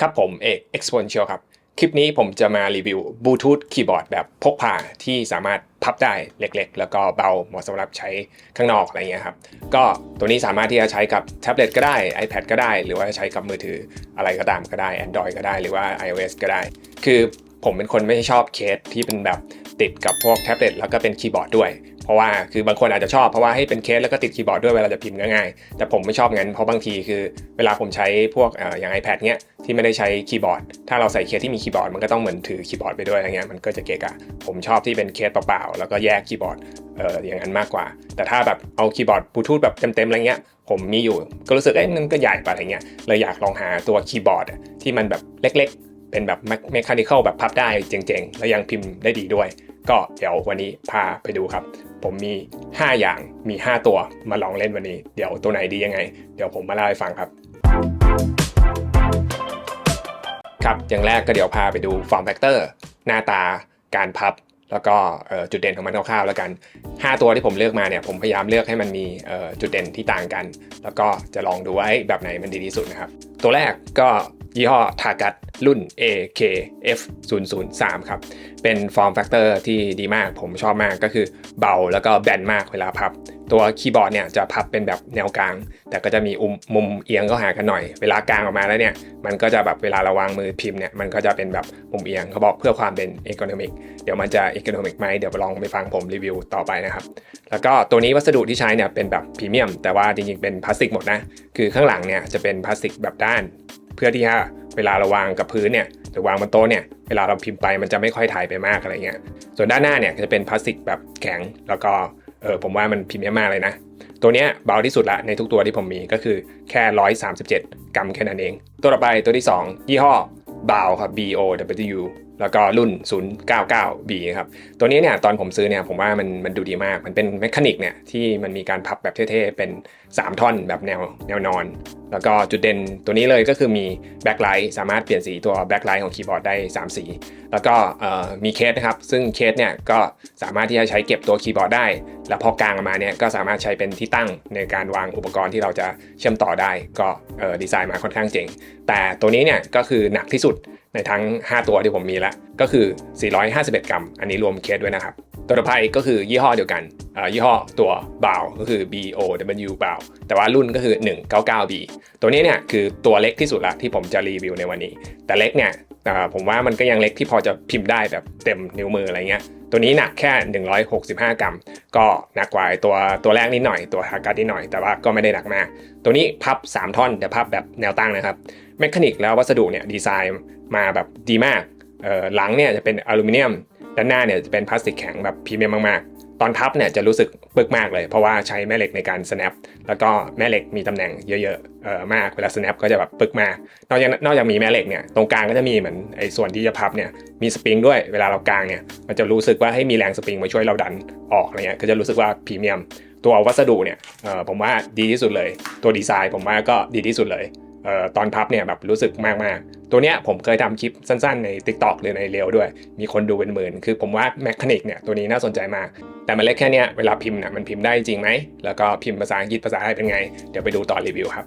ครับผมเอก Exponential ครับ คลิปนี้ผมจะมารีวิวบลูทูธคีย์บอร์ดแบบพกพาที่สามารถพับได้เล็กๆ แล้วก็เบาเหมาะสำหรับใช้ข้างนอกอะไรเงี้ยครับ ก็ตัวนี้สามารถที่จะใช้กับแท็บเล็ตก็ได้ iPad ก็ได้ หรือว่าใช้กับมือถืออะไรก็ตามก็ได้ Android ก็ได้หรือว่า iOS ก็ได้ คือผมเป็นคนไม่ชอบเคสที่เป็นแบบติดกับพวกแท็บเล็ตแล้วก็เป็นคีย์บอร์ดด้วย เพราะว่าคือบางคนอาจจะชอบเพราะว่าให้เป็นเคสแล้วก็ติดคีย์บอร์ดด้วยเวลาจะพิมพ์ง่ายๆแต่ผมไม่ชอบงั้นเพราะบางทีคือเวลาผมใช้พวกอย่าง iPad เนี้ยที่ไม่ได้ใช้คีย์บอร์ด ถ้าเราใส่เคสที่มีคีย์บอร์ดมันก็ต้องเหมือนถือคีย์บอร์ดไปด้วยอะไรเงี้ยมันก็จะเกะกะผมชอบที่เป็นเคสเปล่าๆแล้วก็แยกคีย์บอร์ดเอออย่างนั้นมากกว่า แต่ถ้าแบบเอาคีย์บอร์ดบลูทูธแบบเต็มๆอะไรเงี้ยผมมีอยู่ก็รู้สึกเอ้ยมันก็ใหญ่ไปอะไรเงี้ยเลยอยากลองหาตัวคีย์บอร์ดที่มันแบบเล็ก เป็นแบบเมคานิคอลแบบพับได้เจ๋งๆ แล้วยังพิมพ์ได้ดีด้วย ก็เดี๋ยววันนี้พาไปดูครับ ผมมี 5 อย่างมี 5 ตัวมาลองเล่นวันนี้ เดี๋ยวตัวไหนดียังไง เดี๋ยวผมมาเล่าให้ฟังครับ ครับอย่างแรกก็เดี๋ยวพาไปดู form factor หน้าตาการพับแล้วก็จุดเด่นของมันคร่าวๆแล้วกัน 5 ตัวที่ผมเลือกมาเนี่ยผมพยายามเลือกให้มันมีจุดเด่นที่ต่างกัน แล้วก็จะลองดูว่าเอ้แบบไหนมันดีที่สุดนะครับ ตัวแรกก็ ยี่ห้อทากั t รุ่น AKF 0 0 3 ครับ เป็นฟอร์มแฟกเตอร์ที่ดีมากผมชอบมากก็คือเบาแล้วก็แบนมากเวลาพับ ตัวคีย์บอร์ดเนี่ยจะพับเป็นแบบแนวกลาง แต่ก็จะมีอุมมุมเอียงก็หากันหน่อย เวลากลางออกมาแล้วเนี่ย มันก็จะแบบเวลาเราวางมือพิมพ์เนี่ยมันก็จะเป็นแบบมุมเอียงเขาบอกเพื่อความเป็นเอ o n น m i c เดี๋ยวมันจะเอ o n น m i c ไหมเดี๋ยวลองไปฟังผมรีวิวต่อไปนะครับแล้วก็ตัวนี้วัสดุที่ใช้เนี่ยเป็นแบบพรีเมียม แต่ว่าจริงๆเป็นพลาสติกหมดนะคือข้างหลังเนี่ยจะเป็นพลาสติกแบบด้าน เพื่อที่ว่าเวลาเราวางกับพื้นเนี่ยหรือวางบนโต๊ะเนี่ยเวลาเราพิมพ์ไปมันจะไม่ค่อยถ่ายไปมากอะไรเงี้ยส่วนด้านหน้าเนี่ยจะเป็นพลาสติกแบบแข็งแล้วก็เออผมว่ามันพิมพ์ยากมากเลยนะ ตัวเนี้ยเบาที่สุดละในทุกตัวที่ผมมีก็คือแค่ 137 กรัมแค่นั้นเอง ตัวต่อไปตัวที่ 2 ยี่ห้อบาครับ B O W แล้วก็รุ่น 099B ครับ ตัวนี้เนี่ยตอนผมซื้อเนี่ยผมว่ามันมันดูดีมาก มันเป็นแมคานิกเนี่ยที่มันมีการพับแบบเท่ๆ เป็น 3 ท่อนแบบแนวแนวนอน แล้วก็จุดเด่นตัวนี้เลยก็คือมีแบ็คไลท์สามารถเปลี่ยนสีตัวแบ็คไลท์ของคีย์บอร์ดได้ 3 สี แล้วก็มีเคสนะครับ ซึ่งเคสเนี่ยก็สามารถที่จะใช้เก็บตัวคีย์บอร์ดได้ แล้วพอกลางออกมาเนี่ยก็สามารถใช้เป็นที่ตั้งในการวางอุปกรณ์ที่เราจะเชื่อมต่อได้ ก็ดีไซน์มาค่อนข้างเจ๋ง แต่ตัวนี้เนี่ยก็คือหนักที่สุด ในทั้ง 5 ตัวที่ผมมีแล้วก็คือ 451 กรัม อันนี้รวมเคสด้วยนะครับ ตัวต่อไปก็คือยี่ห้อเดียวกันยี่ห้อตัวบาวก็คือ B O W บาวแต่ว่ารุ่นก็คือ 199B ตัวนี้เนี่ยคือตัวเล็กที่สุดละที่ผมจะรีวิวในวันนี้ แต่เล็กเนี่ยผมว่ามันก็ยังเล็กที่พอจะพิมพ์ได้แบบเต็มนิ้วมืออะไรเงี้ยตัวนี้หนักแค่ 165 กรัม ก็หนักกว่าตัวตัวแรกนิดหน่อยตัวฮาการ์นิดหน่อยแต่ว่าก็ไม่ได้หนักมาก ตัวนี้พับ 3 ท่อนแต่พับแบบแนวตั้งนะครับ แมคานิกแล้ววัสดุเนี่ยดีไซน์มาแบบดีมากหลังเนี่ยจะเป็นอลูมิเนียม ด้านหน้าเนี่ยจะเป็นพลาสติกแข็งแบบพรีเมียมมากๆ ตอนพับเนี่ยจะรู้สึกปึกมากเลย เพราะว่าใช้แม่เหล็กในการ snap แล้วก็แม่เหล็กมีตำแหน่งเยอะๆมากเวลา snap ก็จะแบบปึกมาก นอกจากนอกจากมีแม่เหล็กเนี่ยตรงกลางก็จะมีเหมือนไอ้ส่วนที่จะพับเนี่ยมีสปริงด้วยเวลาเรากลางเนี่ยมันจะรู้สึกว่าให้มีแรงสปริงมาช่วยเราดันออกอะไรเงี้ยก็จะรู้สึกว่าพรีเมียม ตัววัสดุเนี่ยผมว่าดีที่สุดเลย ตัวดีไซน์ผมว่าก็ดีที่สุดเลย ตอนพับเนี่ยแบบรู้สึกมากมากตัวเนี้ยผมเคยทำคลิปสั้นๆ ใน TikTok หรือในเรลด้วย มีคนดูเป็นหมื่น คือผมว่าแมคานิกเนี่ยตัวนี้น่าสนใจมาก แต่มันเล็กแค่เนี้ยเวลาพิมพ์เนี่ยมันพิมพ์ได้จริงไหม แล้วก็พิมพ์ภาษาอังกฤษภาษาไทยเป็นไง เดี๋ยวไปดูตอนรีวิวครับ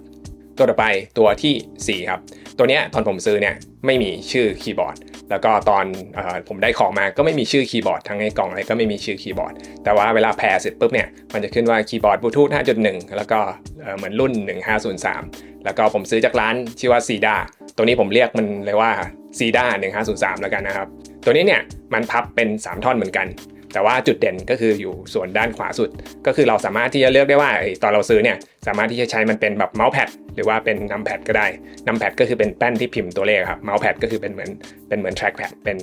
ตัวต่อไปตัวที่ 4 ครับ ตัวเนี้ยตอนผมซื้อเนี่ยไม่มีชื่อคีย์บอร์ด แล้วก็ตอนอผมได้ของมาก็ไม่มีชื่อคีย์บอร์ดทั้งในกล่องอะไรก็ไม่มีชื่อคีย์บอร์ด แต่ว่าเวลาแพร์เสร็จปุ๊บเนี่ยมันจะขึ้นว่าคีย์บอร์ดบลูทูธ5.1 แล้วก็เหมือนรุ่น 1503 แล้วก็ผมซื้อจากร้านชื่อว่าซีดาตัวนี้ผมเรียกมันเลยว่าซีดา1503 แล้วกันนะครับ ตัวนี้เนี่ยมันพับเป็น 3 ท่อนเหมือนกัน แต่ว่าจุดเด่นก็คืออยู่ส่วนด้านขวาสุด ก็คือเราสามารถที่จะเลือกได้ว่าตอนเราซื้อเนี่ยสามารถที่จะใช้มันเป็นแบบเมาส์แพดหรือว่าเป็นนัมแพดก็ได้นัมแพดก็คือเป็นแป้นที่พิมพ์ตัวเลขครับเมาส์แพดก็คือเป็นเหมือนเป็นเหมือนแทร็กแพดเป็น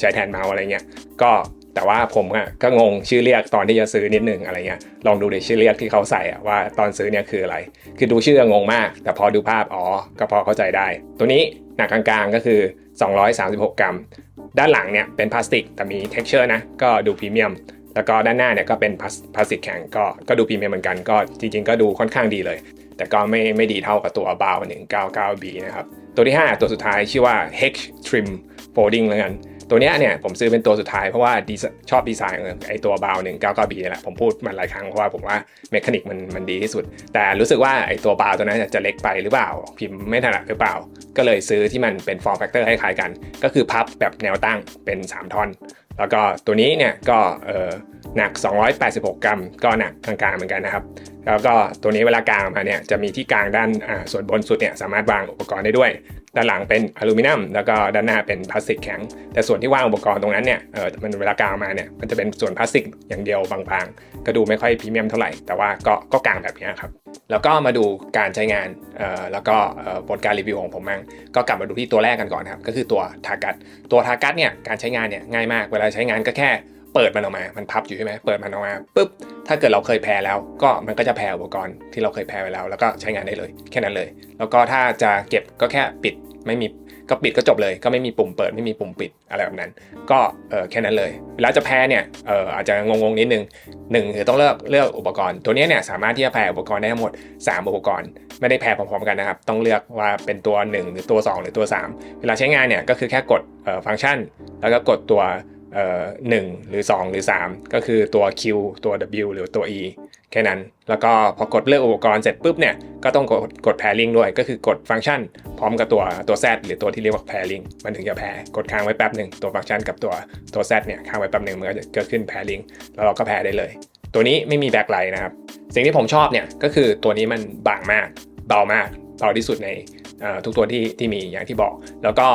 ใช้แทนเมาส์อะไรเงี้ยก็ แต่ว่าผมอะก็งงชื่อเรียกตอนที่จะซื้อนิดนึงอะไรเงี้ยลองดูในชื่อเรียกที่เขาใส่อะว่าตอนซื้อเนี่ยคืออะไร คือดูชื่องงมาก แต่พอดูภาพอ๋อก็พอเข้าใจได้ ตัวนี้หนักกลางๆก็คือ 236 กรัม ด้านหลังเนี่ยเป็นพลาสติก แต่มี texture นะก็ดูพรีเมียมแล้วก็ด้านหน้าเนี่ยก็เป็นพลาสติกแข็งก็ก็ดูพรีเมียมเหมือนกันก็จริง ๆ ก็ดูค่อนข้างดีเลย แต่ก็ไม่ไม่ดีเท่ากับตัวบาว 199 b นะครับตัวที่ 5 ตัวสุดท้ายชื่อว่า Hex Trim Folding แล้วกัน ตัวเนี้ยเนี่ยผมซื้อเป็นตัวสุดท้ายเพราะว่าชอบดีไซน์ไอตัวบาวหนึ่งเก้าเก้าบีนี่แหละผมพูดมันหลายครั้งเพราะว่าผมว่าเมคานิกมันมันดีที่สุด แต่รู้สึกว่าไอตัวบาวตัวนั้นจะเล็กไปหรือเปล่า พิมพ์ไม่ถนัดหรือเปล่า ก็เลยซื้อที่มันเป็นฟอร์มแฟกเตอร์คล้ายๆกัน ก็คือพับแบบแนวตั้งเป็น 3 ท่อน แล้วก็ตัวนี้เนี่ยก็เออหนัก 286 กรัม ก็หนักกลางๆเหมือนกันนะครับ แล้วก็ตัวนี้เวลากลางมาเนี่ยจะมีที่กลางด้านส่วนบนสุดเนี่ยสามารถวางอุปกรณ์ได้ด้วย ด้านหลังเป็นอลูมิเนียมแล้วก็ด้านหน้าเป็นพลาสติกแข็ง แต่ส่วนที่วางอุปกรณ์ตรงนั้นเนี่ยเออมันเวลากางมาเนี่ยมันจะเป็นส่วนพลาสติกอย่างเดียวบางๆ ก็ดูไม่ค่อยพรีเมียมเท่าไหร่แต่ว่าก็ก็กางแบบนี้ครับแล้วก็มาดูการใช้งานเอ่อแล้วก็บทการรีวิวของผมมั่งก็กลับมาดูที่ตัวแรกกันก่อนครับก็คือตัวทากัดตัวทากัดเนี่ยการใช้งานเนี่ยง่ายมากเวลาใช้งานก็แค่ เปิดมันออกมา มันพับอยู่ใช่ไหมเปิดมันออกมาปุ๊บ ถ้าเกิดเราเคยแพ้แล้ว ก็มันก็จะแพ้อุปกรณ์ที่เราเคยแพ้ไว้แล้ว แล้วก็ใช้งานได้เลย แค่นั้นเลย แล้วก็ถ้าจะเก็บก็แค่ปิดไม่มีก็ปิดก็จบเลย ก็ไม่มีปุ่มเปิดไม่มีปุ่มปิดอะไรแบบนั้น ก็เออแค่นั้นเลย เวลาจะแพ้เนี่ยเอออาจจะงงๆนิดนึงหนึ่งคือต้องเลือกเลือกอุปกรณ์ ตัวนี้เนี่ยสามารถที่จะแพ้อุปกรณ์ได้ทั้งหมด 3 อุปกรณ์ ไม่ได้แพ้พร้อมๆกันนะครับ ต้องเลือกว่าเป็นตัว 1 หรือตัว 2 หรือตัว 3 เวลาใช้งานเนี่ยก็คือแค่กดเอ่อฟังก์ชัน แล้วก็กดตัว หนึ่งหรือ 2 หรือ 3 ก็คือตัว Q ตัว W หรือตัว E แค่นั้น แล้วก็พอกดเลือกอุปกรณ์เสร็จปุ๊บเนี่ย ก็ต้องกดกด pairing ด้วย ก็คือกดฟังก์ชัน พร้อมกับตัวตัว Z หรือตัวที่เรียกว่า pairing มันถึงจะแพ้กดค้างไว้แป๊บหนึ่งตัวฟังก์ชันกับตัวตัว Z เนี่ยค้างไว้แป๊บหนึ่งมันก็จะเกิดขึ้น pairing แล้วเราก็แพ้ได้เลย ตัวนี้ไม่มีแบ็คไลท์นะครับ สิ่งที่ผมชอบเนี่ยก็คือตัวนี้มันบางมากเบามากเบาที่สุดใน ทุกตัวที่ที่มีอย่างที่บอก แล้วก็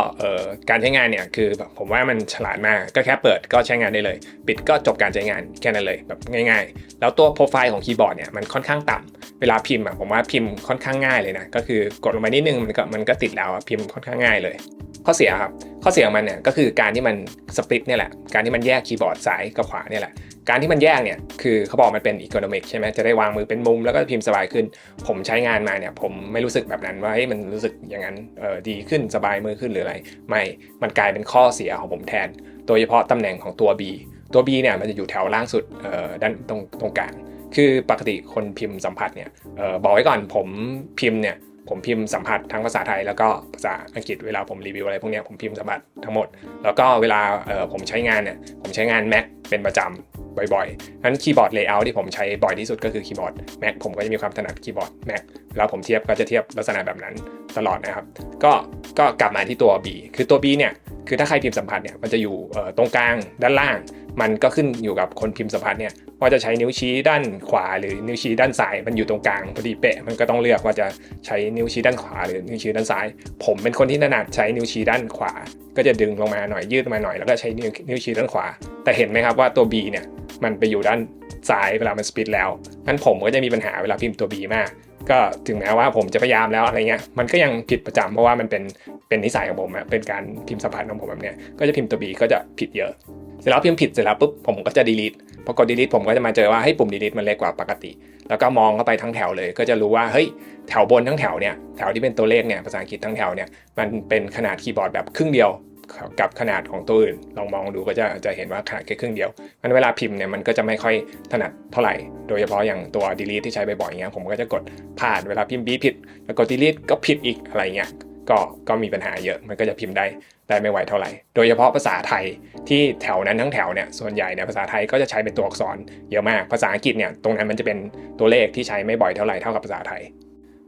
การใช้งานเนี่ยคือผมว่ามันฉลาดมากก็แค่เปิดก็ใช้งานได้เลย ปิดก็จบการใช้งานแค่นั้นเลยแบบง่าย ๆ แล้วตัวโปรไฟล์ของคีย์บอร์ดเนี่ยมันค่อนข้างต่ำเวลาพิมพ์ผมว่าพิมพ์ค่อนข้างง่ายเลยนะก็คือกดลงไปนิดนึงมันก็มันก็ติดแล้วพิมพ์ค่อนข้างง่ายเลย ข้อเสียครับ ข้อเสียของมันเนี่ยก็คือการที่มันสปริตเนี่ยแหละ การที่มันแยกคีย์บอร์ดซ้ายกับขวาเนี่ยแหละ การที่มันแยกเนี่ยคือเขาบอกมันเป็นอีโคโนมิกใช่ไหมจะได้วางมือเป็นมุมแล้วก็พิมพ์สบายขึ้น ผมใช้งานมาเนี่ยผมไม่รู้สึกแบบนั้นว่าเฮ้ยมันรู้สึกอย่างนั้นเออดีขึ้นสบายมือขึ้นหรืออะไร ไม่ มันกลายเป็นข้อเสียของผมแทน โดยเฉพาะตำแหน่งของตัว B ตัว B เนี่ยมันจะอยู่แถวล่างสุดเอ่อด้านตรงตรงกลางคือปกติคนพิมพ์สัมผัสเนี่ยเออบอกไว้ก่อนผมพิมพ์เนี่ย ผมพิมพ์สัมผัสทั้งภาษาไทยแล้วก็ภาษาอังกฤษเวลาผมรีวิวอะไรพวกนี้ผมพิมพ์สัมผัสทั้งหมด แล้วก็เวลาผมใช้งานเนี่ยผมใช้งาน Mac เป็นประจำบ่อยๆนั้นคีย์บอร์ดเลเยอร์ที่ผมใช้บ่อยที่สุดก็คือคีย์บอร์ด Mac ผมก็จะมีความถนัดคีย์บอร์ด Mac เวลาผมเทียบก็จะเทียบลักษณะแบบนั้นตลอดนะครับ ก็ก็กลับมาที่ตัว B คือตัว B เนี่ยคือถ้าใครพิมพ์สัมผัสเนี่ยมันจะอยู่ตรงกลางด้านล่าง มันก็ขึ้นอยู่กับคนพิมพ์สัมผัสเนี่ยว่าจะใช้นิ้วชี้ด้านขวาหรือนิ้วชี้ด้านซ้าย มันอยู่ตรงกลางพอดีเป๊ะมันก็ต้องเลือกว่าจะใช้นิ้วชี้ด้านขวาหรือนิ้วชี้ด้านซ้าย ผมเป็นคนที่ถนัดใช้นิ้วชี้ด้านขวา ก็จะดึงลงมาหน่อยยืดมาหน่อยแล้วก็ใช้นิ้วนิ้วชี้ด้านขวา แต่เห็นไหมครับว่าตัว B เนี่ยมันไปอยู่ด้านซ้ายเวลามันสปิดแล้วงั้นผมก็จะมีปัญหาเวลาพิมพ์ตัว B มาก ก็ถึงแม้ว่าผมจะพยายามแล้วอะไรเงี้ย มันก็ยังผิดประจำเพราะว่ามันเป็นเป็นนิสัยของผมอะเป็นการพิมพ์สัมผัสของผมแบบเนี้ย ก็จะพิมพ์ตัว B ก็จะผิดเยอะ เสร็จแล้วพิมพ์ผิดเสร็จแล้วปุ๊บผมก็จะ delete พอกด delete ผมก็จะมาเจอว่าให้ปุ่ม delete มันเล็กกว่าปกติ แล้วก็มองเข้าไปทั้งแถวเลย ก็จะรู้ว่าเฮ้ยแถวบนทั้งแถวเนี่ยแถวที่เป็นตัวเลขเนี่ยภาษาอังกฤษทั้งแถวเนี่ยมันเป็นขนาดคีย์บอร์ดแบบครึ่งเดียวกับขนาดของตัวอื่น ลองมองดูก็จะจะเห็นว่าขนาดแค่ครึ่งเดียวมันเวลาพิมพ์เนี่ยมันก็จะไม่ค่อยถนัดเท่าไหร่ โดยเฉพาะอย่างตัว delete ที่ใช้บ่อยๆอย่างเงี้ยผมก็จะกดพลาดเวลาพิมพ์ b ผิดแล้วกด delete ก็ผิดอีกอะไรเงี้ยก็ก็มีปัญหาเยอะมันก็จะพิมพ์ได้ ได้ไม่ไหวเท่าไหร่ โดยเฉพาะภาษาไทยที่แถวนั้นทั้งแถวเนี่ยส่วนใหญ่เนี่ยภาษาไทยก็จะใช้เป็นตัวอักษรเยอะมาก ภาษาอังกฤษเนี่ยตรงนั้นมันจะเป็นตัวเลขที่ใช้ไม่บ่อยเท่าไหร่เท่ากับภาษาไทย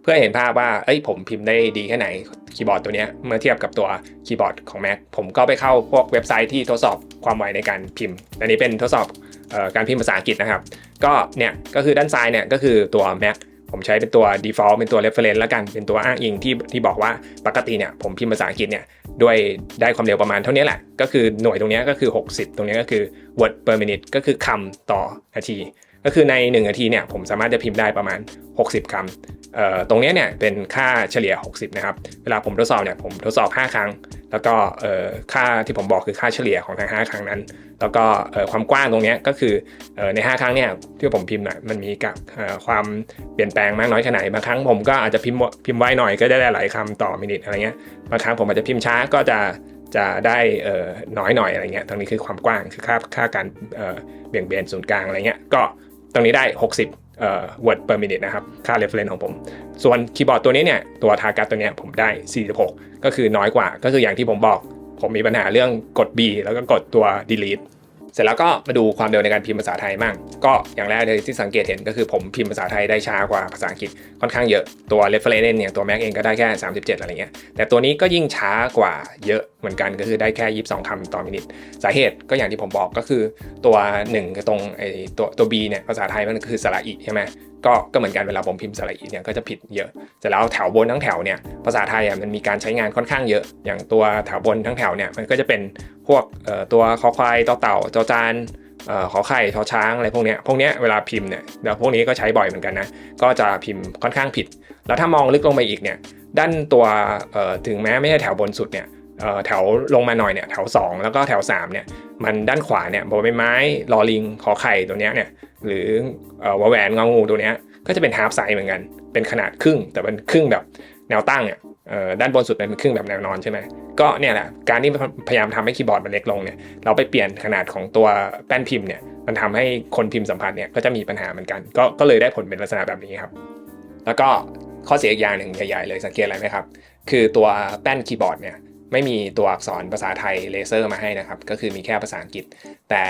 เพื่อเห็นภาพว่าเอ้ยผมพิมพ์ได้ดีแค่ไหนคีย์บอร์ดตัวเนี้ยเมื่อเทียบกับตัวคีย์บอร์ดของ Mac ผมก็ไปเข้าพวกเว็บไซต์ที่ทดสอบความไวในการพิมพ์อันนี้เป็นทดสอบออการพิมพ์ภาษาอังกฤษนะครับ ก็เนี่ยก็คือด้านซ้ายเนี่ยก็คือตัว Mac ผมใช้เป็นตัว default เป็นตัว reference แล้วกันเป็นตัวอ้างอิงที่ที่บอกว่าปกติเนี่ยผมพิมพ์ภาษาอังกฤษเนี่ยด้วยได้ความเร็วประมาณเท่านี้แหละ ก็คือหน่วยตรงนี้ก็คือ 60 ตรงนี้ก็คือ word per minute ก็คือคำต่อนาที ก็คือใน 1 นาทีเนี่ยผมสามารถจะพิมพ์ได้ประมาณ 60คำเอ่อตรงนี้เนี่ยเป็นค่าเฉลี่ย 60 นะครับ เวลาผมทดสอบเนี่ยผมทดสอบ 5 ครั้ง แล้วก็เอ่อค่าที่ผมบอกคือค่าเฉลี่ยของทั้ง 5 ครั้งนั้น แล้วก็ความกว้างตรงนี้ก็คือใน 5 ครั้งเนี่ยที่ผมพิมพ์น่ะมันมีกับความเปลี่ยนแปลงมากน้อยแค่ไหนบางครั้งผมก็อาจจะพิมพ์พิมพ์ไว้หน่อยก็ได้หลายคำต่อมินิทอะไรเงี้ยบางครั้งผมอาจจะพิมพ์ช้าก็จะจะได้น้อยหน่อยอะไรเงี้ยตรงนี้คือความกว้างคือค่าค่าการเบี่ยงเบนศูนย์กลางอะไรเงี้ยก็ตรงนี้ได้ 60เอ่อ word per minute นะครับ ค่า reference ของผม ส่วนคีย์บอร์ดตัวนี้เนี่ย ตัวทากัสตัวเนี้ยผมได้ 46 ก็คือน้อยกว่า ก็คืออย่างที่ผมบอก ผมมีปัญหาเรื่องกด B แล้วก็กดตัว delete เสร็จแล้วก็มาดูความเร็วในการพิมพ์ภาษาไทยมั่งก็อย่างแรกเลยที่สังเกตเห็นก็คือผมพิมพ์ภาษาไทยได้ช้ากว่าภาษาอังกฤษค่อนข้างเยอะตัว reference เนี่ยตัว Mac เองก็ได้แค่ 37 อะไรเงี้ยแต่ตัวนี้ก็ยิ่งช้ากว่าเยอะ เหมือนกันก็คือได้แค่22คำต่อมินิทสาเหตุก็อย่างที่ผมบอกก็คือตัว1คือตรงไอตัวตัว B เนี่ยภาษาไทยมันคือสระอีใช่ไหมก็ก็เหมือนกันเวลาผมพิมพ์สระอีเนี่ยก็จะผิดเยอะเสร็จแล้วแถวบนทั้งแถวเนี่ยภาษาไทยอะมันมีการใช้งานค่อนข้างเยอะ อย่างตัวแถวบนทั้งแถวเนี่ยมันก็จะเป็นพวกเอ่อตัวคอควายต่อเต่าจอจานเอ่อขอไข่ทอช้างอะไรพวกเนี้ยพวกเนี้ยเวลาพิมพ์เนี่ยเดี๋ยวพวกนี้ก็ใช้บ่อยเหมือนกันนะ ก็จะพิมพ์ค่อนข้างผิด แล้วถ้ามองลึกลงไปอีกเนี่ย ด้านตัวเอ่อถึงแม้ไม่ใช่แถวบนสุดเนี่ย แถวลงมาหน่อยเนี่ยแถว 2 แล้วก็แถว3เนี่ยมันด้านขวาเนี่ยบอใบไม้ลอลิงขอไข่ตัวเนี้ยเนี่ยหรือวแหวนงองูตัวเนี้ยก็จะเป็นฮาร์ฟไซส์เหมือนกัน เป็นขนาดครึ่ง แต่เป็นครึ่งแบบแนวตั้งอะด้านบนสุดเป็นครึ่งแบบแนวนอนใช่ไหมก็เนี่ยแหละการที่พยายามทำให้คีย์บอร์ดมันเล็กลงเนี่ยเราไปเปลี่ยนขนาดของตัวแป้นพิมพ์เนี่ยมันทำให้คนพิมพ์สัมผัสเนี่ยก็จะมีปัญหาเหมือนกัน ก็ก็เลยได้ผลเป็นลักษณะแบบนี้ครับ แล้วก็ข้อเสียอีกอย่างหนึ่งใหญ่ๆเลยสังเกตอะไรไหมครับ คือตัวแป้นคีย์บอร์ดเนี่ย ไม่มีตัวอักษรภาษาไทยเลเซอร์มาให้นะครับ ก็คือมีแค่ภาษาอังกฤษ แต่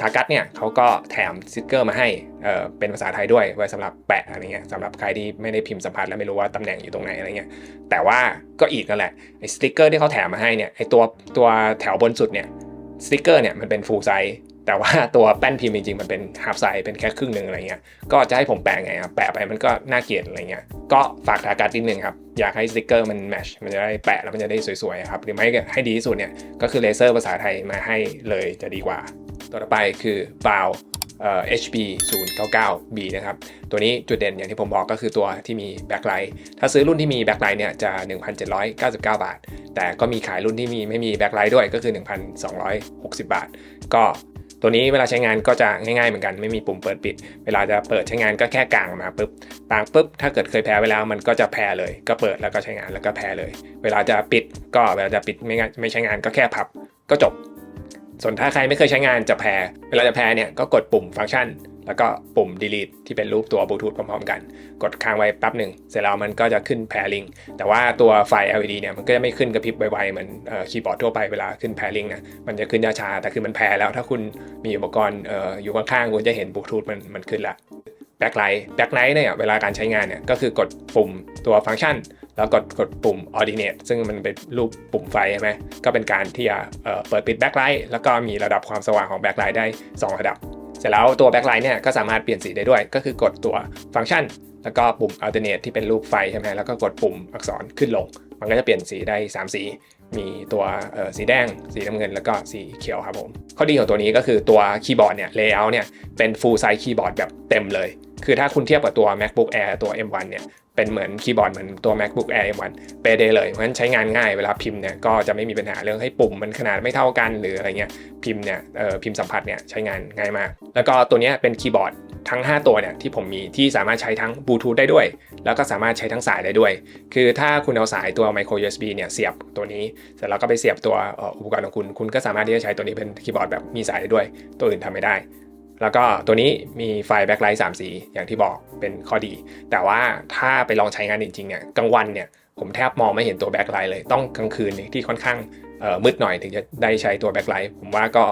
ทากัตเนี่ยเขาก็แถมสติกเกอร์มาให้เอ่อเป็นภาษาไทยด้วยไว้สำหรับแปะอะไรเงี้ยสำหรับใครที่ไม่ได้พิมพ์สัมผัสและไม่รู้ว่าตำแหน่งอยู่ตรงไหนอะไรเงี้ยแต่ว่าก็อีกนั่นแหละไอ้สติกเกอร์ที่เขาแถมมาให้เนี่ยไอ้ตัวตัวแถวบนสุดเนี่ยสติกเกอร์เนี่ยมันเป็นฟูลไซส์ แต่ว่าตัวแป้นพิมพ์จริงๆ มันเป็นฮาร์ฟไซส์เป็นแค่ครึ่งหนึ่งอะไรเงี้ย ก็จะให้ผมแปะไงครับ แปะไปมันก็น่าเกลียดอะไรเงี้ย ก็ฝากทากัสนิดนึงครับ อยากให้สติกเกอร์มันแมช มันจะได้แปะแล้วมันจะได้สวยๆครับ หรือไม่ก็ให้ดีที่สุดเนี่ย ก็คือเลเซอร์ภาษาไทยมาให้เลยจะดีกว่า ตัวต่อไปคือ b o w เอ่อ HP 099B นะครับ ตัวนี้จุดเด่นอย่างที่ผมบอกก็คือตัวที่มีแบ็คไลท์ถ้าซื้อรุ่นที่มีแบ็คไลท์เนี่ยจะ 1,799 บาท แต่ก็มีขายรุ่นที่มีไม่มีแบ็คไลท์ด้วยก็คือ 1,260 บาท ก็ ตัวนี้เวลาใช้งานก็จะง่ายๆเหมือนกันไม่มีปุ่มเปิดปิด เวลาจะเปิดใช้งานก็แค่กางมาปุ๊บตางปุ๊บถ้าเกิดเคยแพ้ไปแล้วมันก็จะแพ้เลย ก็เปิดแล้วก็ใช้งานแล้วก็แพ้เลย เวลาจะปิดก็เวลาจะปิดไม่งไม่ใช้งานก็แค่พับก็จบ ส่วนถ้าใครไม่เคยใช้งานจะแพ้ เวลาจะแพ้เนี่ยก็กดปุ่มฟังก์ชัน แล้วก็ปุ่ม delete ที่เป็นรูปตัวบลูทูธพร้อมๆกัน กดค้างไว้แป๊บหนึ่งเสร็จแล้วมันก็จะขึ้นแพริงแต่ว่าตัวไฟ LED เนี่ยมันก็จะไม่ขึ้นกระพริบไวๆเหมือนคีย์บอร์ดทั่วไปเวลาขึ้นแพริงนะมันจะขึ้นช้าๆแต่คือมันแพ้แล้วถ้าคุณมีอุปกรณ์อยู่ข้างๆคุณจะเห็นบลูทูธมันมันขึ้นละแบ็คไลท์แบ็คไลท์เนี่ยเวลาการใช้งานเนี่ยก็คือกดปุ่มตัวฟังก์ชัน แล้วกดกดปุ่ม ordinate ซึ่งมันเป็นรูปปุ่มไฟใช่ไหมก็เป็นการที่จะเเปิดปิดแบ็คไลท์แล้วก็มีระดับความสว่างของแบ็คไลท์ได้ 2 ระดับ เสร็จแล้วตัวแบ็คไลท์เนี่ยก็สามารถเปลี่ยนสีได้ด้วย ก็คือกดตัวฟังก์ชัน แล้วก็ปุ่ม alternate ที่เป็นรูปไฟใช่ไหมแล้วก็กดปุ่มอักษรขึ้นลง มันก็จะเปลี่ยนสีได้ 3 สี มีตัวเอ่อสีแดง สีน้ำเงิน แล้วก็สีเขียวครับผม ข้อดีของตัวนี้ก็คือตัวคีย์บอร์ดเนี่ย layout เนี่ยเป็น full size คีย์บอร์ดแบบเต็มเลย คือถ้าคุณเทียบกับตัว macbook air ตัว m1 เนี่ย เป็นเหมือนคีย์บอร์ดเหมือนตัว macbook air m1 เปเดเลยเพราะฉะนั้นใช้งานง่ายเวลาพิมพ์เนี่ยก็จะไม่มีปัญหาเรื่องให้ปุ่มมันขนาดไม่เท่ากันหรืออะไรเงี้ยพิมพ์เนี่ยเอ่อพิมพ์สัมผัสเนี่ยใช้งานง่ายมาก แล้วก็ตัวเนี้ยเป็นคีย์บอร์ดทั้ง 5 ตัวเนี่ยที่ผมมีที่สามารถใช้ทั้งบลูทูธได้ด้วย แล้วก็สามารถใช้ทั้งสายได้ด้วย คือถ้าคุณเอาสายตัว micro USB เนี่ยเสียบตัวนี้เสร็จแล้วก็ไปเสียบตัวอุปกรณ์ของคุณ คุณก็สามารถที่จะใช้ตัวนี้เป็นคีย์บอร์ดแบบมีสายได้ด้วย ตัวอื่นทำไม่ได้ แล้วก็ตัวนี้มีไฟแบ็คไลท์3สีอย่างที่บอกเป็นข้อดี แต่ว่าถ้าไปลองใช้งานจริงๆเนี่ยกลางวันเนี่ยผมแทบมองไม่เห็นตัวแบ็คไลท์เลย ต้องกลางคืนที่ค่อนข้างมืดหน่อยถึงจะได้ใช้ตัวแบ็คไลท์ผมว่าก็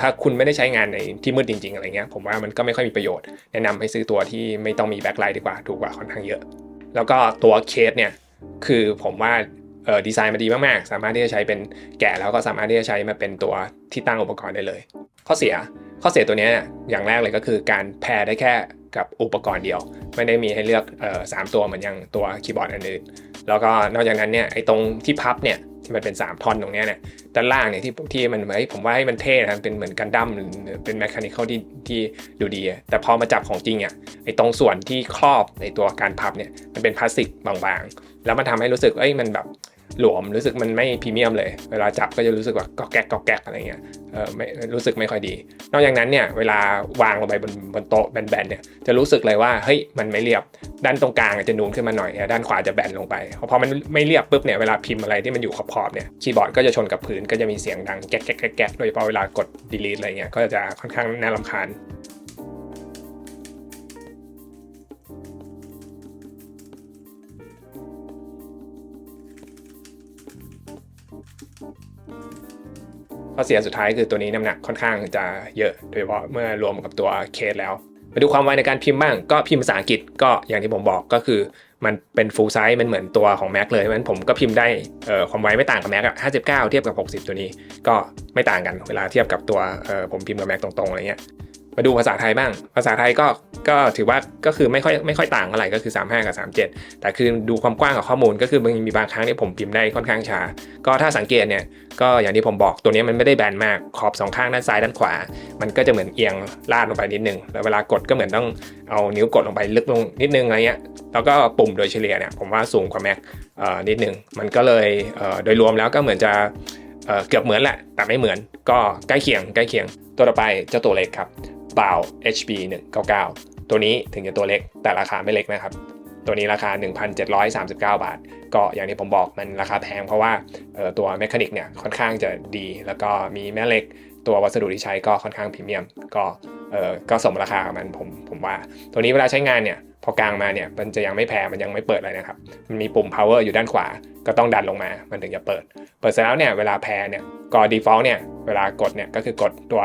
ถ้าคุณไม่ได้ใช้งานในที่มืดจริง ๆ อะไรเงี้ยผมว่ามันก็ไม่ค่อยมีประโยชน์ แนะนำให้ซื้อตัวที่ไม่ต้องมีแบ็คไลท์ดีกว่าถูกกว่าค่อนข้างเยอะ แล้วก็ตัวเคสเนี่ยคือผมว่า ดีไซน์มาดีมากๆ สามารถที่จะใช้เป็นแกะแล้วก็สามารถที่จะใช้มาเป็นตัวที่ตั้งอุปกรณ์ได้เลย ข้อเสียข้อเสียตัวนี้อย่างแรกเลยก็คือการแพร์ได้แค่กับอุปกรณ์เดียว ไม่ได้มีให้เลือกออสามตัวเหมือนอย่างตัวคีย์บอร์ดอันอื่นแล้วก็นอกจากนั้นเนี่ยไอ้ตรงที่พับเนี่ยที่มันเป็น 3ท่อนตรงนี้เนี่ยด้านล่างเนี่ยที่ที่มันเฮ้ผมว่าให้มันเท่นะเป็นเหมือนกันดั้มเป็นแมคานิคอลที่ที่ดูดี แต่พอมาจับของจริงอะไอ้ตรงส่วนที่ครอบในตัวการพับเนี่ยมันเป็นพลาสติกบางๆ แล้วมันทำให้รู้สึกเอ้ยมันแบบ หลวมรู้สึกมันไม่พรีเมียมเลย เวลาจับก็จะรู้สึกว่าก็แก๊กก็แก๊กอะไรเงี้ยเออไม่รู้สึกไม่ค่อยดี นอกจากนั้นเนี่ยเวลาวางลงไปบนบนโต๊ะแบนๆเนี่ยจะรู้สึกเลยว่าเฮ้ยมันไม่เรียบด้านตรงกลางจะนูนขึ้นมาหน่อยด้านขวาจะแบนลงไปพอมันไม่เรียบปุ๊บเนี่ยเวลาพิมพ์อะไรที่มันอยู่ขอบๆเนี่ยคีย์บอร์ดก็จะชนกับพื้นก็จะมีเสียงดังแก๊กแก๊กแก๊กแก๊กโดยเฉพาะเวลากด delete อะไรเงี้ยก็จะค่อนข้างน่ารำคาญ ข้อเสียสุดท้ายคือตัวนี้น้ำหนักค่อนข้างจะเยอะ โดยเฉพาะเมื่อรวมกับตัวเคสแล้ว มาดูความไวในการพิมพ์บ้าง ก็พิมพ์ภาษาอังกฤษก็อย่างที่ผมบอกก็คือ มันเป็น full size มันเหมือนตัวของ Mac เลยมันผมก็พิมพ์ได้ความไวไม่ต่างกับ Mac อะ59 เทียบกับ 60 ตัวนี้ ก็ไม่ต่างกันเวลาเทียบกับตัวผมพิมพ์กับ Mac ตรงๆอะไรเงี้ย มาดูภาษาไทยบ้าง ภาษาไทยก็ก็ถือว่าก็คือไม่ค่อยไม่ค่อยต่างเท่าไรก็คือ 35 กับ 37 แต่คือดูความกว้างของข้อมูลก็คือมันมีบางครั้งที่ผมพิมพ์ได้ค่อนข้างช้า ก็ถ้าสังเกตเนี่ยก็อย่างที่ผมบอกตัวนี้มันไม่ได้แบนมากขอบสองข้างด้านซ้ายด้านขวา มันก็จะเหมือนเอียงลาดลงไปนิดนึง แล้วเวลากดก็เหมือนต้องเอานิ้วกดลงไปลึกลงนิดนึงอะไรเงี้ย แล้วก็ปุ่มโดยเฉลี่ยเนี่ยผมว่าสูงกว่า Mac อ่อนิดนึง มันก็เลยโดยรวมแล้วก็เหมือนจะเเกือบเหมือนแหละ แต่ไม่เหมือน ก็ใกล้เคียงใกล้เคียง ตัวต่อไปเจ้าตัวเล็กครับ b o w HB 199 ตัวนี้ถึงจะตัวเล็กแต่ราคาไม่เล็กนะครับ ตัวนี้ราคา 1,739 บาท ก็อย่างที่ผมบอกมันราคาแพงเพราะว่าออตัวแมคานิกเนี่ยค่อนข้างจะดี แล้วก็มีแม่เหล็กตัววัสดุที่ใช้ก็ค่อนข้างพรีเมียม ก็เออก็สมราคากับมันผมผมว่า ตัวนี้เวลาใช้งานเนี่ย พอกลางมาเนี่ยมันจะยังไม่แพ้มันยังไม่เปิดเลยนะครับ มันมีปุ่ม power อยู่ด้านขวา ก็ต้องดันลงมา มันถึงจะเปิด เปิดเสร็จแล้วเนี่ยเวลาแพ้เนี่ยก็ default เนี่ยเวลากดเนี่ยก็คือกดตัว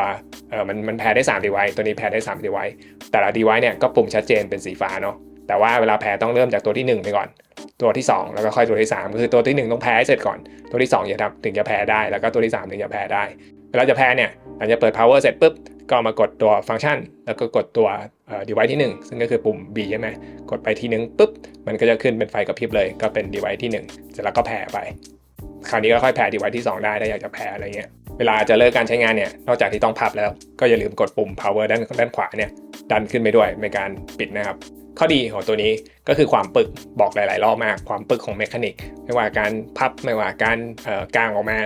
เออมันมันแพ้ได้3 device ตัวนี้แพ้ได้3 device แต่ละ device เนี่ยก็ปุ่มชัดเจนเป็นสีฟ้าเนาะแต่ว่าเวลาแพ้ต้องเริ่มจากตัวที่ 1 ไปก่อน ตัวที่ 2 แล้วก็ค่อยตัวที่3ก็คือตัวที่ 1 ต้องแพ้เสร็จก่อน ตัวที่2จะทำถึงจะแพ้ได้ แล้วก็ตัวที่ 3 ถึงจะแพ้ได้ เวลาจะแพ้เนี่ยหลังจากเปิด power เสร็จปุ๊บก็มากดตัวฟังก์ชัน แล้วก็กดตัวอ่อ device ที่ 1 ซึ่งก็คือปุ่ม B ใช่ไหมกดไปทีนึงปุ๊บมันก็จะขึ้นเป็นไฟกระพริบเลย ก็เป็น device ที่ 1 เสร็จแล้วก็แพ้ไป คราวนี้ก็ค่อยแพ้ device ที่ 2 ได้ถ้าอยากจะแพ้อะไรเงี้ยเวลาจะเลิกการใช้งานเนี่ยนอกจากที่ต้องพับแล้วก็อย่าลืมกดปุ่ม power ด้านด้านขวาเนี่ยดันขึ้นไปด้วยในการปิดนะครับข้อดีของตัวนี้ก็คือความปึกบอกหลาย ๆ รอบมาก ความปึกของเมคานิกไม่ว่าการพับไม่ว่าการกางออกมา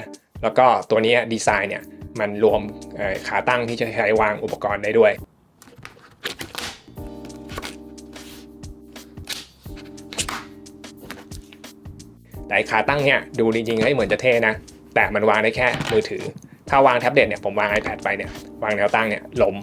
แล้วก็ตัวนี้ดีไซน์เนี่ยมันรวมขาตั้งที่จะใช้วางอุปกรณ์ได้ด้วย แต่ขาตั้งเนี่ยดูจริงๆให้เหมือนจะเท่นะ แต่มันวางได้แค่มือถือ ถ้าวางแท็บเล็ตเนี่ยผมวาง iPad ไปเนี่ยวางแนวตั้งเนี่ยล้ม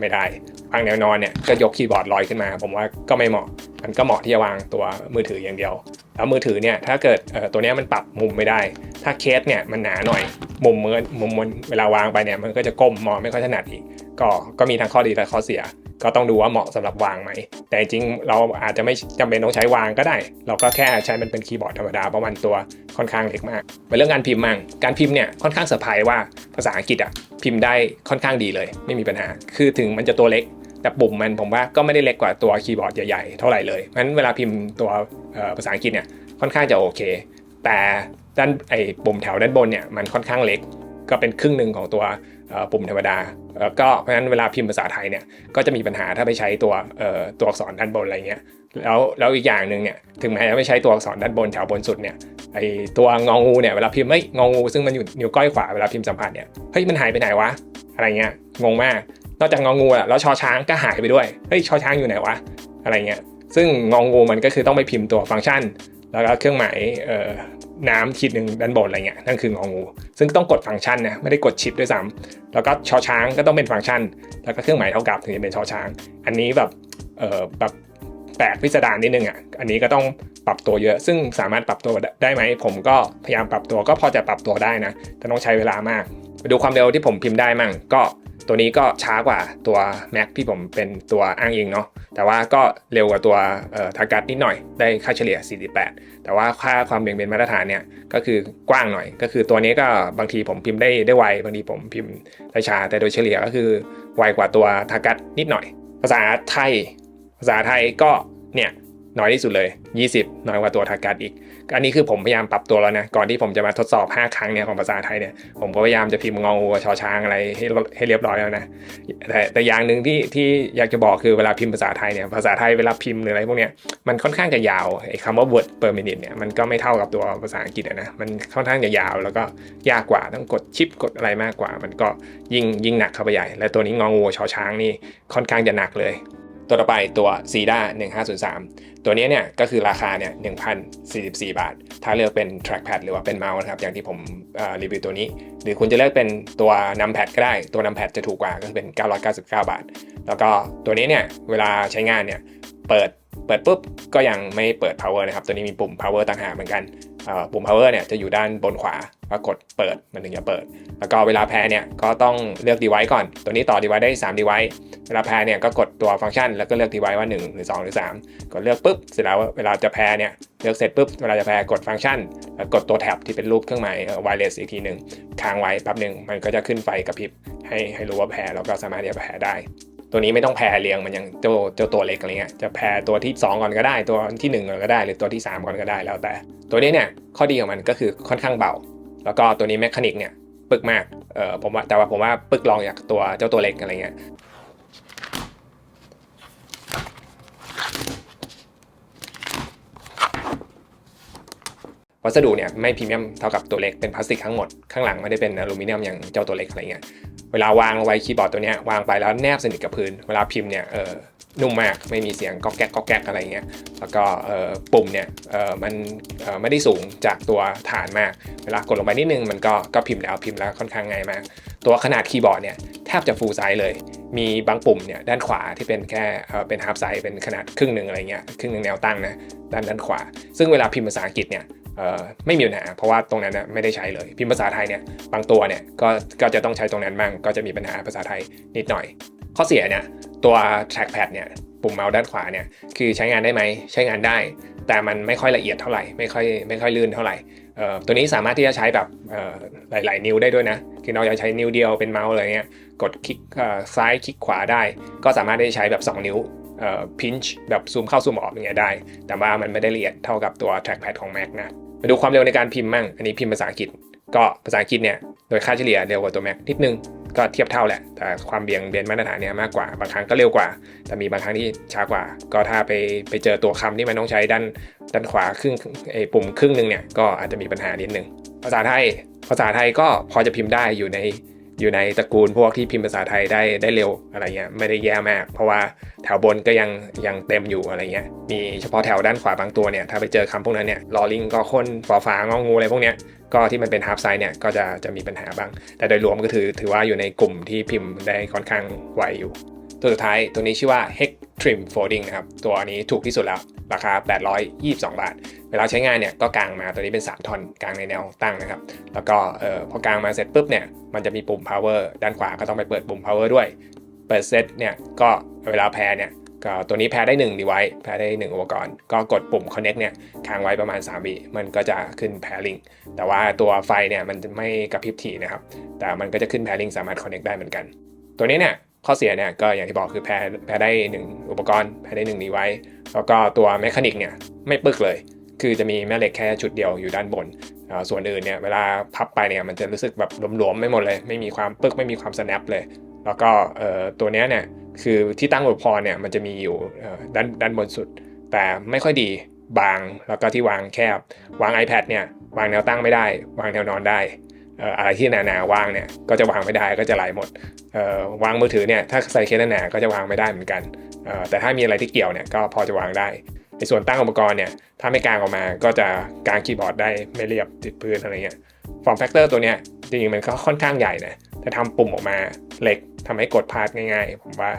ไม่ได้วางแนวนอนเนี่ยก็ยกคีย์บอร์ดลอยขึ้นมา ผมว่าก็ไม่เหมาะมันก็เหมาะที่จะวางตัวมือถืออย่างเดียว แล้วมือถือเนี่ยถ้าเกิดตัวนี้มันปรับมุมไม่ได้ ถ้าเคสเนี่ยมันหนาหน่อยมุมมือมุมเวลาวางไปเนี่ยมันก็จะก้มมองไม่ค่อยถนัดอีกก็ก็มีทั้งข้อดีและข้อเสีย ก็ต้องดูว่าเหมาะสำหรับวางไหม แต่จริงเราอาจจะไม่จำเป็นต้องใช้วางก็ได้ เราก็แค่ใช้มันเป็นคีย์บอร์ดธรรมดาเพราะมันตัวค่อนข้างเล็กมากเป็นเรื่องการพิมพ์มั่งการพิมพ์เนี่ยค่อนข้างเซอร์ไพรส์ว่าภาษาอังกฤษอะพิมพ์ได้ค่อนข้างดีเลย ไม่มีปัญหา คือถึงมันจะตัวเล็กแต่ปุ่มมันผมว่าก็ไม่ได้เล็กกว่าตัวคีย์บอร์ดใหญ่ๆเท่าไหร่เลยเพราะฉะนั้นเวลาพิมพ์ตัวภาษาอังกฤษเนี่ยค่อนข้างจะโอเค แต่ด้านไอ้ปุ่มแถวด้านบนเนี่ยมันค่อนข้างเล็ก ก็เป็นครึ่งหนึ่งของตัว ปุ่มธรรมดาแล้วก็เพราะฉะนั้นเวลาพิมพ์ภาษาไทยเนี่ยก็จะมีปัญหาถ้าไปใช้ตัวตัวอักษรด้านบนอะไรเงี้ยแล้วแล้วอีกอย่างหนึ่งเนี่ยถึงแม้จะไม่ใช้ตัวอักษรด้านบนแถวบนสุดเนี่ยไอตัวงองูเนี่ยเวลาพิมพ์ไม่งองูซึ่งมันอยู่นิ้วก้อยขวาเวลาพิมพ์สัมผัสเนี่ยเฮ้ยมันหายไปไหนวะอะไรเงี้ยงงมาก นอกจากงองูแล้วชอช้างก็หายไปด้วยเฮ้ยชอช้างอยู่ไหนวะอะไรเงี้ยซึ่งงองูมันก็คือต้องไปพิมพ์ตัวฟังก์ชัน แล้วก็เครื่องหมายเอ่อ น้ำขีดหนึ่งด้านบนอะไรเงี้ยนั่นคืององู ซึ่งต้องกดฟังก์ชันนะไม่ได้กดชิปด้วยซ้ำแล้วก็ชอช้างก็ต้องเป็นฟังก์ชัน แล้วก็เครื่องหมายเท่ากับถึงจะเป็นชอช้าง อันนี้แบบเอ่อแบบแปลกพิสดารนิดนึงอะอันนี้ก็ต้องปรับตัวเยอะ ซึ่งสามารถปรับตัวได้ไหมผมก็พยายามปรับตัวก็พอจะปรับตัวได้นะแต่ต้องใช้เวลามาก ไปดูความเร็วที่ผมพิมพ์ได้มั่ง ก็ตัวนี้ก็ช้ากว่าตัว Mac ที่ผมเป็นตัวอ้างอิงเนาะแต่ว่าก็เร็วกว่าตัวทากัดนิดหน่อยได้ค่าเฉลี่ย 48 แต่ว่าค่าความเบี่ยงเบนมาตรฐานเนี่ยก็คือกว้างหน่อย ก็คือตัวนี้ก็บางทีผมพิมพ์ได้ได้ไวบางทีผมพิมพ์ได้ช้าแต่โดยเฉลี่ยก็คือไวกว่าตัวทากัดนิดหน่อย ภาษาไทย ภาษาไทยก็เนี่ยน้อยที่สุดเลย 20 น้อยกว่าตัวทากัดอีก อันนี้คือผมพยายามปรับตัวแล้วนะ ก่อนที่ผมจะมาทดสอบ 5 ครั้งเนี่ยของภาษาไทยเนี่ย ผมก็พยายามจะพิมพ์งองูกับชอช้างอะไรให้ให้เรียบร้อยแล้วนะ แต่แต่อย่างหนึ่งที่ที่อยากจะบอกคือเวลาพิมพ์ภาษาไทยเนี่ย ภาษาไทยเวลาพิมพ์หรืออะไรพวกเนี้ย มันค่อนข้างจะยาว ไอ้คำว่า word per minute เนี่ย มันก็ไม่เท่ากับตัวภาษาอังกฤษนะ มันค่อนข้างจะยาวแล้วก็ยากกว่า ต้องกดชิปกดอะไรมากกว่า มันก็ยิ่งยิ่งหนักเข้าไปใหญ่ และตัวนี้งองูชอช้างนี่ค่อนข้างจะหนักเลย ตัวต่อไปตัว c ีด้า1503 ตัวนี้เนี่ยก็คือราคาเนี่ย1,044 บาท ถ้าเลือกเป็น trackpad หรือว่าเป็นเมาส์นะครับ อย่างที่ผมรีวิวตัวนี้ หรือคุณจะเลือกเป็นตัวนำแพดก็ได้ ตัวนำแพดจะถูกกว่าก็คือเป็น 999 บาท แล้วก็ตัวนี้เนี่ยเวลาใช้งานเนี่ยเปิดเปิดปุ๊บก็ยังไม่เปิด power นะครับ ตัวนี้มีปุ่ม power ต่างหากเหมือนกัน ปุ่ม power เนี่ยจะอยู่ด้านบนขวาก็กดเปิดมันถึงจะเปิด แล้วก็เวลาแพรเนี่ยก็ต้องเลือก device ก่อน ตัวนี้ต่อ device ได้ 3 device เวลาแพรเนี่ยก็กดตัวฟังก์ชัน แล้วก็เลือก device ว่า 1 หรือ 2 หรือ 3 กดเลือกปุ๊บ เสร็จแล้วเวลาจะแพรเนี่ยเลือกเสร็จปุ๊บ เวลาจะแพรกดฟังก์ชัน แล้วกดตัวแท็บที่เป็นรูปเครื่องหมาย wireless อีกทีหนึ่งค้างไว้แป๊บหนึ่งมันก็จะขึ้นไฟกระพริบให้ให้รู้ว่าแพรแล้วก็สามารถที่จะแพรได้ ตัวนี้ไม่ต้องแพรเรียงมันยังเจ้าเจ้าตัวเล็กอะไรเงี้ยจะแพรตัวที่ 2 ก่อนก็ได้ ตัวที่ 1 ก่อนก็ได้หรือตัวที่ 3 ก่อนก็ได้แล้วแต่ ตัวนี้เนี่ยข้อดีของมันก็คือค่อนข้างเบา แล้วก็ตัวนี้แมคานิกเนี่ยปึกมากเออผมว่าแต่ว่าผมว่าปึกลองจากตัวเจ้าตัวเล็กอะไรเงี้ย วัสดุเนี่ยไม่พรีเมียมเท่ากับตัวเล็กเป็นพลาสติกทั้งหมดข้างหลังไม่ได้เป็นอลูมิเนียมอย่างเจ้าตัวเล็กอะไรเงี้ยเวลาวางลงไว้คีย์บอร์ดตัวเนี้ยวางไปแล้วแนบสนิทกับพื้น เวลาพิมพ์เนี่ยเออนุ่มมากไม่มีเสียงก๊อกแก๊กก๊อกแก๊กอะไรเงี้ยแล้วก็เออปุ่มเนี่ยเออมันเออไม่ได้สูงจากตัวฐานมาก เวลากดลงไปนิดนึงมันก็ก็พิมพ์แล้วพิมพ์แล้วค่อนข้างง่ายมาก ตัวขนาดคีย์บอร์ดเนี่ยแทบจะฟูลไซส์เลย มีบางปุ่มเนี่ยด้านขวาที่เป็นแค่เออเป็นฮาร์ปไซส์เป็นขนาดครึ่งหนึ่งอะไรเงี้ยครึ่งหนึ่งแนวตั้งนะด้านด้านขวา ซึ่งเวลาพิมพ์ภาษาอังกฤษเนี่ย ไม่มีปัญหาเพราะว่าตรงนั้นนะไม่ได้ใช้เลย พิมพ์ภาษาไทยเนี่ยบางตัวเนี่ยก็ก็จะต้องใช้ตรงนั้นบ้างก็จะมีปัญหาภาษาไทยนิดหน่อย ข้อเสียเนี่ยตัว trackpad เนี่ยปุ่มเมาส์ด้านขวาเนี่ยคือใช้งานได้ไหมใช้งานได้ แต่มันไม่ค่อยละเอียดเท่าไหร่ไม่ค่อยไม่ค่อยลื่นเท่าไหร่ตัวนี้สามารถที่จะใช้แบบหลาย ๆ นิ้วได้ด้วยนะ คือนอกจากใช้นิ้วเดียวเป็นเมาส์อะไรเงี้ยกดคลิกซ้ายคลิกขวาได้ ก็สามารถได้ใช้แบบ 2 นิ้วเอ่อ pinch แบบซูมเข้าซูมออกอย่างเงี้ยได้ แต่ว่ามันไม่ได้ละเอียดเท่ากับตัว trackpad ของ Mac นะ มาดูความเร็วในการพิมพ์มั่ง อันนี้พิมพ์ภาษาอังกฤษ ก็ภาษาอังกฤษเนี่ยโดยค่าเฉลี่ยเร็วกว่าตัว Mac นิดนึง ก็เทียบเท่าแหละ แต่ความเบี่ยงเบนมาตรฐานเนี่ยมากกว่า บางครั้งก็เร็วกว่า แต่มีบางครั้งที่ช้ากว่า ก็ถ้าไปไปเจอตัวคำที่มันต้องใช้ด้านด้านขวาครึ่งไอ้ปุ่มครึ่งหนึงเนี่ย ก็อาจจะมีปัญหานิดนึง ภาษาไทย ภาษาไทยก็พอจะพิมพ์ได้อยู่ใน อยู่ในตระกูลพวกที่พิมพ์ภาษาไทยได้ได้เร็วอะไรเงี้ยไม่ได้แย่มาก เพราะว่าแถวบนก็ยังยังเต็มอยู่อะไรเงี้ยมีเฉพาะแถวด้านขวาบางตัวเนี่ยถ้าไปเจอคำพวกนั้นเนี่ยลอลิงก็คนฝอฝางองูอะไรพวกเนี้ยก็ที่มันเป็นฮาร์ปไซด์เนี่ยก็จะจะมีปัญหาบ้าง แต่โดยรวมก็ถือถือว่าอยู่ในกลุ่มที่พิมพ์ได้ค่อนข้างไวอยู่ ตัวสุดท้ายตัวนี้ชื่อว่า Hex Trim Folding นะครับ ตัวนี้ถูกที่สุดแล้ว ราคา 822 บาท เวลาใช้งานเนี่ยก็กางมาตัวนี้เป็น 3ท่อนกางในแนวตั้งนะครับ แล้วก็เอ่อพอกางมาเสร็จปุ๊บเนี่ยมันจะมีปุ่ม power ด้านขวาก็ต้องไปเปิดปุ่ม power ด้วย เปิดเซตเนี่ยก็เวลาแพรเนี่ยก็ตัวนี้แพรได้1 device แพรได้ 1 อุปกรณ์ ก็กดปุ่ม connect เนี่ยค้างไว้ประมาณ3วิมันก็จะขึ้น pairing แต่ว่าตัวไฟเนี่ยมันไม่กระพริบถี่นะครับ แต่มันก็จะขึ้น pairing สามารถ connect ได้เหมือนกัน ตัวนี้เนี่ย ข้อเสียเนี่ยก็อย่างที่บอกคือแพ้แพ้ได้ 1 อุปกรณ์แพ้ได้1ดีไว้ แล้วก็ตัวแมคานิกเนี่ยไม่ปึกเลย คือจะมีแม่เหล็กแค่ชุดเดียวอยู่ด้านบน ส่วนอื่นเนี่ยเวลาพับไปเนี่ยมันจะรู้สึกแบบหลวมๆไม่หมดเลย ไม่มีความปึกไม่มีความ snap เลย แล้วก็ตัวเนี้ยเนี่ยคือที่ตั้งอุปกรณ์เนี่ยมันจะมีอยู่ด้านด้านบนสุด แต่ไม่ค่อยดีบางแล้วก็ที่วางแคบ วาง iPad เนี่ยวางแนวตั้งไม่ได้ วางแนวนอนได้ อะไรที่หนาๆวางเนี่ยก็จะวางไม่ได้ก็จะไหลหมดวางมือถือเนี่ยถ้าใส่เคสหนาๆก็จะวางไม่ได้เหมือนกัน แต่ถ้ามีอะไรที่เกี่ยวเนี่ยก็พอจะวางได้ ในส่วนตั้งอุปกรณ์เนี่ยถ้าไม่กางออกมาก็จะกางคีย์บอร์ดได้ไม่เรียบติดพื้นอะไรเงี้ยฟอร์มแฟกเตอร์ตัวเนี้ยจริงๆมันก็ค่อนข้างใหญ่นะแต่ทำปุ่มออกมาเหล็กทำให้กดพลาดง่ายๆ ผมว่า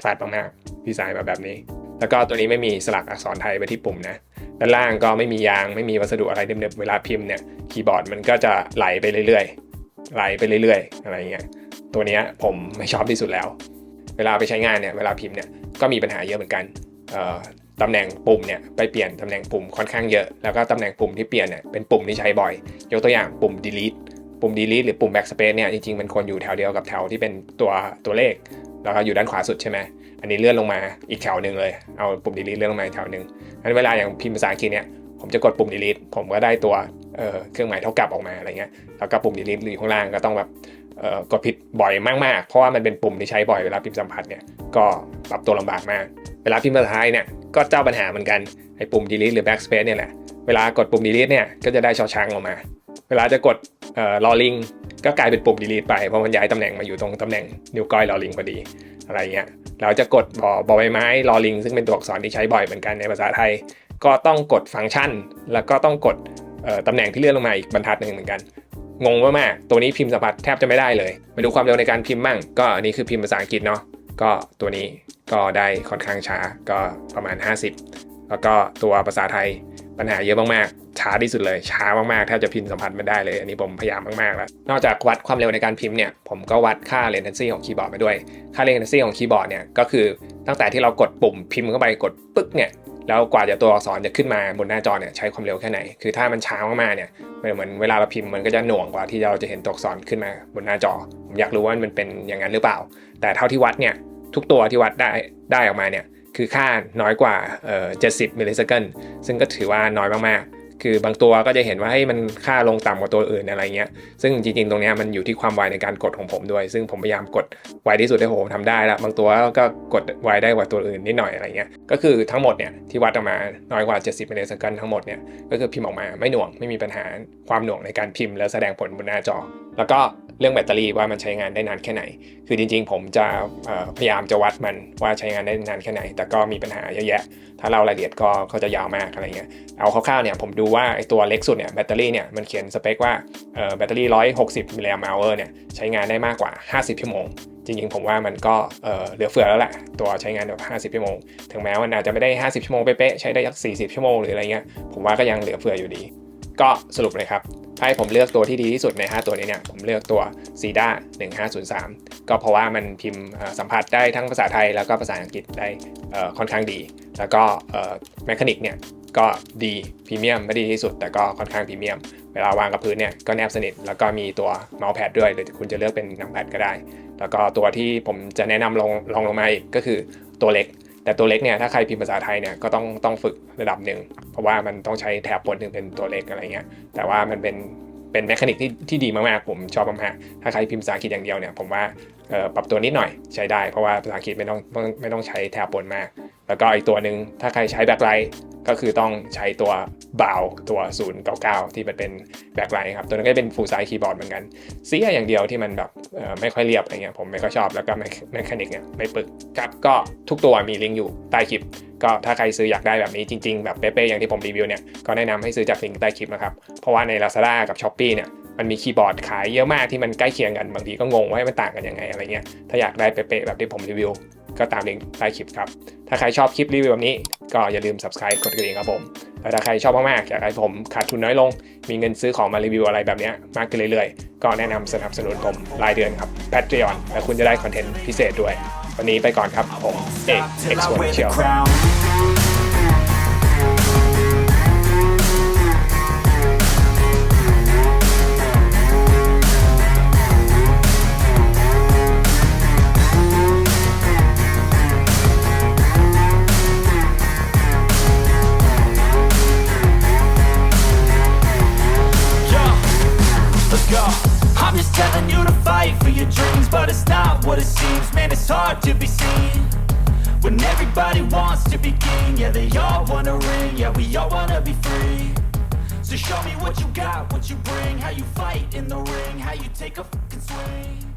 พลาดมากๆดีไซน์มาแบบนี้ แล้วก็ตัวนี้ไม่มีสลักอักษรไทยไปที่ปุ่มนะ ด้านล่างก็ไม่มียางไม่มีวัสดุอะไรเดิมๆเวลาพิมพ์เนี่ยคีย์บอร์ดมันก็จะไหลไปเรื่อยๆ ไหลไปเรื่อยๆ อะไรเงี้ย ตัวเนี้ยผมไม่ชอบที่สุดแล้ว เวลาไปใช้งานเนี่ยเวลาพิมพ์เนี่ยก็มีปัญหาเยอะเหมือนกันตำแหน่งปุ่มเนี่ยไปเปลี่ยนตำแหน่งปุ่มค่อนข้างเยอะ แล้วก็ตำแหน่งปุ่มที่เปลี่ยนเนี่ยเป็นปุ่มที่ใช้บ่อย ยกตัวอย่างปุ่ม delete ปุ่ม delete หรือปุ่ม backspace เนี่ยจริงๆมันควรอยู่แถวเดียวกับแถวที่เป็นตัวตัวเลข แล้วก็อยู่ด้านขวาสุดใช่ไหมอันนี้เลื่อนลงมาอีกแถวหนึ่งเลย เอาปุ่ม delete เลื่อนลงมาอีกแถวหนึ่งงั้นเวลาอย่างพิมพ์ภาษาอังกฤษเนี่ยผมจะกดปุ่ม delete ผมก็ได้ตัวเเครื่องหมายเท่ากับออกมาอะไรเงี้ยแล้วก็ปุ่ม delete อยู่ข้างล่างก็ต้องแบบกดผิดบ่อยมากๆ เพราะว่ามันเป็นปุ่มที่ใช้บ่อยเวลาพิมพ์สัมผัสเนี่ยก็ปรับตัวลำบากมาก เวลาพิมพ์ภาษาไทยเนี่ยก็เจ้าปัญหาเหมือนกันไอ้ปุ่ม delete หรือ backspace เนี่ยแหละ เวลากดปุ่ม delete เนี่ยก็จะได้ชอช้างออกมา เวลาจะกดเอ่อลอลิงก็กลายเป็นปุ่ม delete ไปเพราะมันย้ายตำแหน่งมาอยู่ตรงตำแหน่งนิ้วก้อยลอลิงพอดีอะไรเงี้ยเราจะกดบอบอใบไม้ลอลิงซึ่งเป็นตัวอักษรที่ใช้บ่อยเหมือนกันในภาษาไทย ก็ต้องกดฟังก์ชัน แล้วก็ต้องกดตำแหน่งที่เลื่อนลงมาอีกบรรทัดหนึ่งเหมือนกันงงมากๆตัวนี้พิมพ์สัมผัสแทบจะไม่ได้เลย มาดูความเร็วในการพิมพ์มั่งก็อันนี้คือพิมพ์ภาษาอังกฤษเนาะ ก็ตัวนี้ก็ได้ค่อนข้างช้า ก็ประมาณ 50 แล้วก็ตัวภาษาไทย ปัญหาเยอะมากๆ ช้าที่สุดเลย ช้ามากๆ แทบจะพิมพ์สัมผัสไม่ได้เลย อันนี้ผมพยายามมากๆ แล้ว นอกจากวัดความเร็วในการพิมพ์เนี่ย ผมก็วัดค่า latency ของคีย์บอร์ดไปด้วย ค่า latency ของคีย์บอร์ดเนี่ย ก็คือตั้งแต่ที่เรากดปุ่มพิมพ์เข้าไปกดปึ๊กเนี่ย แล้วกว่าจะตัวอักษรจะขึ้นมาบนหน้าจอเนี่ยใช้ความเร็วแค่ไหน คือถ้ามันช้ามากๆ เนี่ยเหมือนเวลาเราพิมพ์มันก็จะหน่วงกว่าที่เราจะเห็นตัวอักษรขึ้นมาบนหน้าจอ ผมอยากรู้ว่ามันเป็นอย่างนั้นหรือเปล่า แต่เท่าที่วัดเนี่ยทุกตัวที่วัดได้ได้ออกมาเนี่ย คือค่าน้อยกว่าเอ่อ70มิลลิเซคันซึ่งก็ถือว่าน้อยมากๆ คือบางตัวก็จะเห็นว่าให้มันค่าลงต่ำกว่าตัวอื่นอะไรเงี้ย ซึ่งจริงๆ ตรงนี้มันอยู่ที่ความไวในการกดของผมด้วย ซึ่งผมพยายามกดไวที่สุดที่ผมทำได้แล้ว บางตัวก็กดไวได้กว่าตัวอื่นนิดหน่อยอะไรเงี้ย ก็คือทั้งหมดเนี่ยที่วัดออกมาน้อยกว่า 70มิลลิเซคันทั้งหมดเนี่ยก็คือพิมพ์ออกมาไม่หน่วงไม่มีปัญหาความหน่วงในการพิมพ์และแสดงผลบนหน้าจอ แล้วก็ เรื่องแบตเตอรี่ว่ามันใช้งานได้นานแค่ไหน คือจริง ๆ ผมจะพยายามจะวัดมันว่าใช้งานได้นานแค่ไหน แต่ก็มีปัญหาเยอะแยะ ถ้าเรารายละเอียดก็ก็จะยาวมากอะไรเงี้ย เอาคร่าวๆเนี่ยผมดูว่าไอตัวเล็กสุดเนี่ยแบตเตอรี่เนี่ยมันเขียนสเปคว่าแบตเตอรี่ 160มิลลิแอมป์เอร์เนี่ยใช้งานได้มากกว่า 50 ชั่วโมงจริงๆ ผมว่ามันก็เเหลือเฟือแล้วแหละตัวใช้งานแบบ 50 ชั่วโมง ถึงแม้ว่าอาจจะไม่ได้ 50 ชั่วโมงเป๊ะๆ ใช้ได้ยัก40 ชั่วโมงหรืออะไรเงี้ย ผมว่าก็ยังเหลือเฟืออยู่ดี ก็สรุปเลยครับ ถ้าให้ผมเลือกตัวที่ดีที่สุดใน 5 ตัวนี้เนี่ย ผมเลือกตัว c d a 1503 ก็เพราะว่ามันพิมพ์สัมผัสได้ทั้งภาษาไทยแล้วก็ภาษาอังกฤษได้ค่อนข้างดี แล้วก็แมคานิกเนี่ยก็ดีพรีเมียมไม่ดีที่สุด แต่ก็ค่อนข้างพรีเมียม เวลาวางกับพื้นเนี่ยก็แนบสนิท แล้วก็มีตัวเมาส์แพดด้วยหรือคุณจะเลือกเป็นนังแพดก็ได้ แล้วก็ตัวที่ผมจะแนะนำลงลองลงมาอีกก็คือตัวเล็ก แต่ตัวเล็กเนี่ยถ้าใครพิมพ์ภาษาไทยเนี่ยก็ต้องต้องฝึกระดับหนึ่งเพราะว่ามันต้องใช้แถบบนถึงเป็นตัวเล็กอะไรเงี้ยแต่ว่ามันเป็นเป็นแมคานิกที่ที่ดีมากๆผมชอบมากๆถ้าใครพิมพ์ภาษาอังกฤษอย่างเดียวเนี่ยผมว่า ปรับตัวนิดหน่อยใช้ได้เพราะว่าภาษาอังกฤษไม่ต้องไม่ต้องไม่ต้องใช้แถบบนมาก แล้วก็อีกตัวหนึ่งถ้าใครใช้แบ็คไลท์ก็คือต้องใช้ตัวบาวตัว 099 ที่มันเป็นแบ็คไลท์ครับ ตัวนั้นก็เป็นฟูลไซส์คีย์บอร์ดเหมือนกัน เสียอย่างเดียวที่มันแบบไม่ค่อยเรียบอะไรเงี้ยผมไม่ค่อยชอบแล้วก็แมคานิกเนี่ยไม่ปึกครับก็ทุกตัวมีลิงก์อยู่ใต้คลิปก็ถ้าใครซื้ออยากได้แบบนี้จริงๆ แบบเป๊ะๆอย่างที่ผมรีวิวเนี่ย ก็แนะนำให้ซื้อจากลิงก์ใต้คลิปนะครับ เพราะว่าใน Lazada กับ s h อ p e e เนี่ย มันมีคีย์บอร์ดขายเยอะมากที่มันใกล้เคียงกันบางทีก็งงว่ามันต่างกันยังไงอะไรเงี้ยถ้าอยากได้เป๊ะๆแบบที่ผมรีวิว ก็ตามลิงก์ใต้คลิปครับ ถ้าใครชอบคลิปรีวิวแบบนี้ ก็อย่าลืม subscribe กดกระดิ่งครับผมแล้วถ้าใครชอบมากๆอยากให้ผมขาดทุนน้อยลง มีเงินซื้อของมารีวิวอะไรแบบนี้มากขึ้นเรื่อยๆ ก็แนะนำสนับสนุนผมรายเดือนครับ Patreon และคุณจะได้คอนเทนต์พิเศษด้วย วันนี้ไปก่อนครับผมเอก till I wear the Exponential crown. Telling you to fight for your dreams, but it's not what it seems. Man, it's hard to be seen when everybody wants to be king. Yeah, they all wanna ring. Yeah, we all wanna be free. So show me what you got, what you bring, how you fight in the ring, how you take a fucking swing.